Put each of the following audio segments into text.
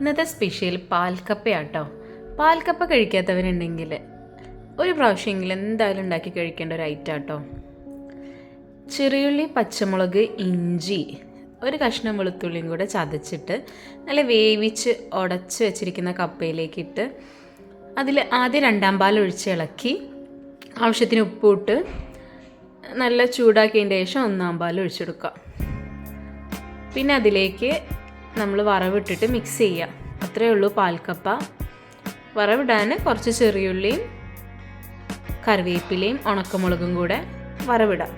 ഇന്നത്തെ സ്പെഷ്യൽ പാൽക്കപ്പയാട്ടോ. പാൽക്കപ്പ കഴിക്കാത്തവരുണ്ടെങ്കിൽ ഒരു പ്രാവശ്യമെങ്കിലും എന്തായാലും ഉണ്ടാക്കി കഴിക്കേണ്ട ഒരു ഐറ്റം ആട്ടോ ചെറിയുള്ളി പച്ചമുളക് ഇഞ്ചി ഒരു കഷ്ണം വെളുത്തുള്ളിയും കൂടെ ചതച്ചിട്ട് നല്ല വേവിച്ച് ഉടച്ച് വെച്ചിരിക്കുന്ന കപ്പയിലേക്കിട്ട് അതിൽ ആദ്യം രണ്ടാം പാൽ ഒഴിച്ച് ഇളക്കി ആവശ്യത്തിന് ഉപ്പിട്ട് നല്ല ചൂടാക്കിയതിന്റെ ശേഷം ഒന്നാം പാൽ ഒഴിച്ചെടുക്കുക. പിന്നെ അതിലേക്ക് നമ്മൾ വറവിട്ടിട്ട് മിക്സ് ചെയ്യാം അത്രയേ ഉള്ളൂ പാൽക്കപ്പ. വറവിടാൻ കുറച്ച് ചെറിയുള്ളിയും കറിവേപ്പിലയും ഉണക്കമുളകും കൂടെ വറവിടാം.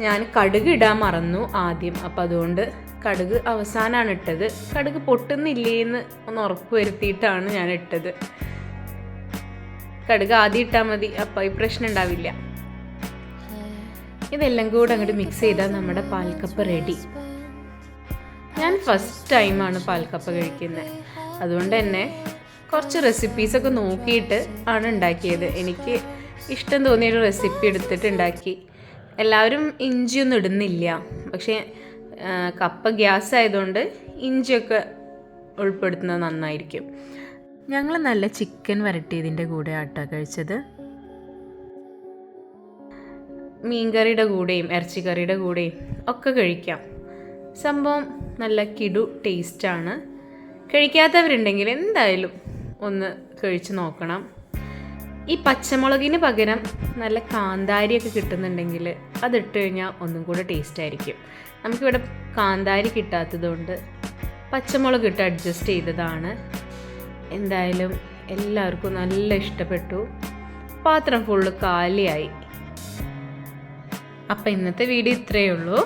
ഞാൻ കടുക് ഇടാൻ മറന്നു ആദ്യം. അപ്പം അതുകൊണ്ട് കടുക് അവസാനമാണ് ഇട്ടത്. കടുക് പൊട്ടുന്നില്ലേന്ന് ഒന്ന് ഉറപ്പ് വരുത്തിയിട്ടാണ് ഞാൻ ഇട്ടത്. കടുക് ആദ്യം ഇട്ടാൽ മതി. അപ്പം ഈ പ്രശ്നം ഉണ്ടാവില്ല. ഇതെല്ലാം കൂടെ അങ്ങോട്ട് മിക്സ് ചെയ്താൽ നമ്മുടെ പാൽക്കപ്പ് റെഡി ഞാൻ ഫസ്റ്റ് ടൈമാണ് പാൽക്കപ്പ കഴിക്കുന്നത് അതുകൊണ്ട് തന്നെ കുറച്ച് റെസിപ്പീസൊക്കെ നോക്കിയിട്ട് ആണ് ഉണ്ടാക്കിയത്. എനിക്ക് ഇഷ്ടം തോന്നിയൊരു റെസിപ്പി എടുത്തിട്ട് ഉണ്ടാക്കി. എല്ലാവരും ഇഞ്ചിയൊന്നും ഇടുന്നില്ല. പക്ഷേ കപ്പ ഗ്യാസ് ആയതുകൊണ്ട് ഇഞ്ചിയൊക്കെ ഉൾപ്പെടുത്തുന്നത് നന്നായിരിക്കും. ഞങ്ങൾ നല്ല ചിക്കൻ വരട്ടിയതിന്റെ കൂടെ ആട്ട കഴിച്ചത്. മീൻകറിയുടെ കൂടെയും ഇറച്ചിക്കറിയുടെ കൂടെയും ഒക്കെ കഴിക്കാം. സംഭവം നല്ല കിടു ടേസ്റ്റാണ്. കഴിക്കാത്തവരുണ്ടെങ്കിൽ എന്തായാലും ഒന്ന് കഴിച്ച് നോക്കണം. ഈ പച്ചമുളകിന് പകരം നല്ല കാന്താരിയൊക്കെ കിട്ടുന്നുണ്ടെങ്കിൽ അതിട്ട് കഴിഞ്ഞാൽ ഒന്നും കൂടെ ടേസ്റ്റ് ആയിരിക്കും. നമുക്കിവിടെ കാന്താരി കിട്ടാത്തതുകൊണ്ട് പച്ചമുളക് ഇട്ട് അഡ്ജസ്റ്റ് ചെയ്തതാണ്. എന്തായാലും എല്ലാവർക്കും നല്ല ഇഷ്ടപ്പെട്ടു. പാത്രം ഫുള്ള് കാലിയായി. അപ്പം ഇന്നത്തെ വീഡിയോ ഇത്രയേ ഉള്ളൂ.